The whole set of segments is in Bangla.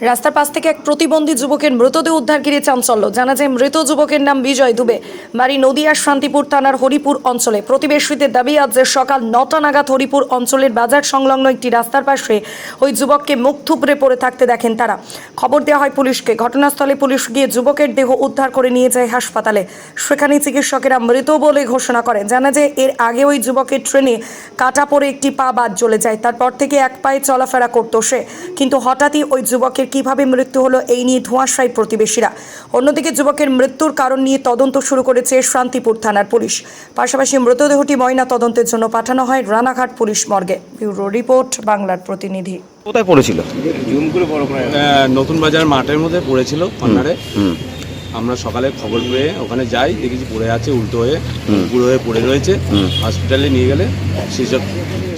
রাস্তার পাশ থেকে এক প্রতিবন্ধী যুবকের মৃতদেহ উদ্ধার ঘিরে চাঞ্চল্য। জানা যায়, মৃত যুবকের নাম বিজয় দুবে। বাড়ি নদিয়ার শান্তিপুর থানার হরিপুর অঞ্চলে। প্রতিবেশীদের দাবি, আজ সকাল নটা নাগাদ হরিপুর অঞ্চলের বাজার সংলগ্ন একটি রাস্তার পাশে ওই যুবককে মুখ থুবড়ে পড়ে থাকতে দেখেন তারা। খবর দেওয়া হয় পুলিশকে। ঘটনাস্থলে পুলিশ গিয়ে যুবকের দেহ উদ্ধার করে নিয়ে যায় হাসপাতালে। সেখানে চিকিৎসকেরা মৃত বলে ঘোষণা করেন। জানা যায়, এর আগে ওই যুবকের ট্রেনে কাটা পড়ে একটি পা বাদ চলে যায়। তারপর থেকে এক পায়ে চলাফেরা করতো সে। কিন্তু হঠাৎই ওই যুবকের কীভাবে মৃত্যু হলো এই নিয়ে ধোঁয়াশায় প্রতিবেশীরা। অন্যদিকে যুবকের মৃত্যুর কারণ নিয়ে তদন্ত শুরু করেছে শান্তিপুর থানার পুলিশ। পাশাপাশি মৃতদেহটি ময়না তদন্তের জন্য পাঠানো হয় রানাঘাট পুলিশ মর্গে। ব্যুরো রিপোর্ট বাংলার প্রতিনিধি। কোথায় পড়েছিল? নতুন বাজার মাঠের মধ্যে পড়েছিল আমরা সকালে খবর পেয়ে ওখানে যাই দেখেছি পড়ে আছে উল্টো হয়ে পুরো হয়ে পড়ে রয়েছে। হসপিটালে নিয়ে গেলে চিকিৎসা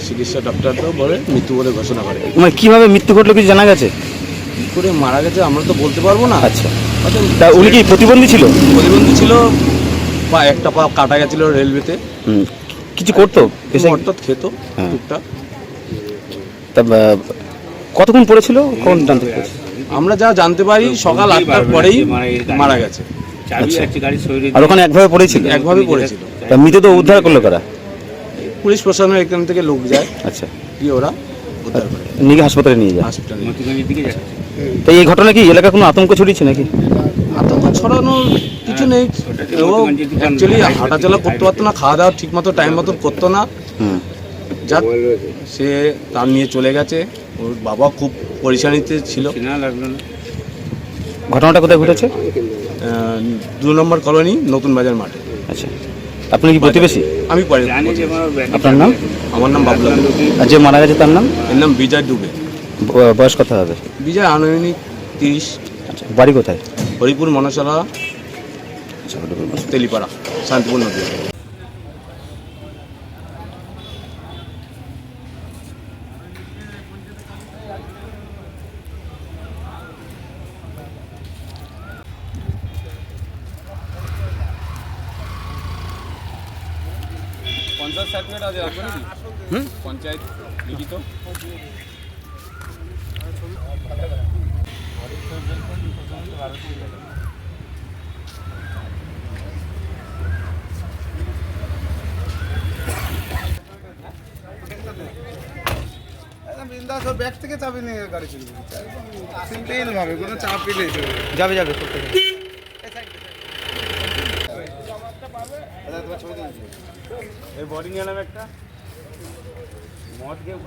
চিকিৎসা ডক্টর তো বলে মৃত্যু বলে ঘোষণা করে। মানে কীভাবে মৃত্যু ঘটলো কিছু জানা গেছে? কী করে মারা গেছে আমরা তো বলতে পারব না। আচ্ছা। তা উনি কি প্রতিবন্ধী ছিল? প্রতিবন্ধী ছিল পা একটা পা কাটা গেছিল রেলওয়েতে। হুম। কিছু করতো? অর্থাৎ খেত হ্যাঁ। টুকটাক। তা কতক্ষণ পড়েছিল? কোন জানতে পেরেছি? আমরা যা জানতে পারি সকাল আটটার পরেই মারা গেছে আচ্ছা। আর ওখানে একভাবে পড়েছিল? একভাবে পড়েছিল। তা মৃতদেহ উদ্ধার করল কারা? পুলিশ প্রশাসনের এখান থেকে লোক যায়। আচ্ছা। কি ওরা উদ্ধার করে। নিয়ে হাসপাতালে নিয়ে যায়। হসপিটালে তো এই ঘটনা কি? এলাকা কোনো আতঙ্ক ছড়িয়েছে নাকি? আতঙ্ক ছড়ানোর কিছু নেই। ও অ্যাকচুয়ালি হাঁটাচলা করতে পারতো না খাওয়া দাওয়া ঠিক মতো টাইম মতো করতো না। যাক সে তার নিয়ে চলে গেছে। ওর বাবা খুব পরিশানিতে ছিল। ঘটনাটা কোথায় ঘটেছে? দু নম্বর কলোনি নতুন বাজার মাঠে। আচ্ছা। আপনি কি প্রতিবেশী? আমি পারি। আপনার নাম? আমার নাম বাবুলাল আর যে মারা গেছে তার নাম? এর নাম বিজয় ডুবে ব- বয়স কত হবে? বিজয় আনুমানিক তিরিশ। আচ্ছা বাড়ি কোথায়? হরিপুর মনসালা তেলিপাড়া শান্তিপুর নদী পঞ্চায়েত সার্টিফিকেট আছে রাখবে নাকি? হুম? পঞ্চায়েত লিখিত একদম বিন্দাস ব্যাগ থেকে চাবি নিয়ে গাড়ি চলে যাচ্ছে সিম্পল ভাবে কোনো চাপ নেই যাবে যাবে। এই বডি নিয়ে একটা। মদ খেয়ে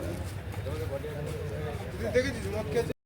দেখেছিস মদ খেয়ে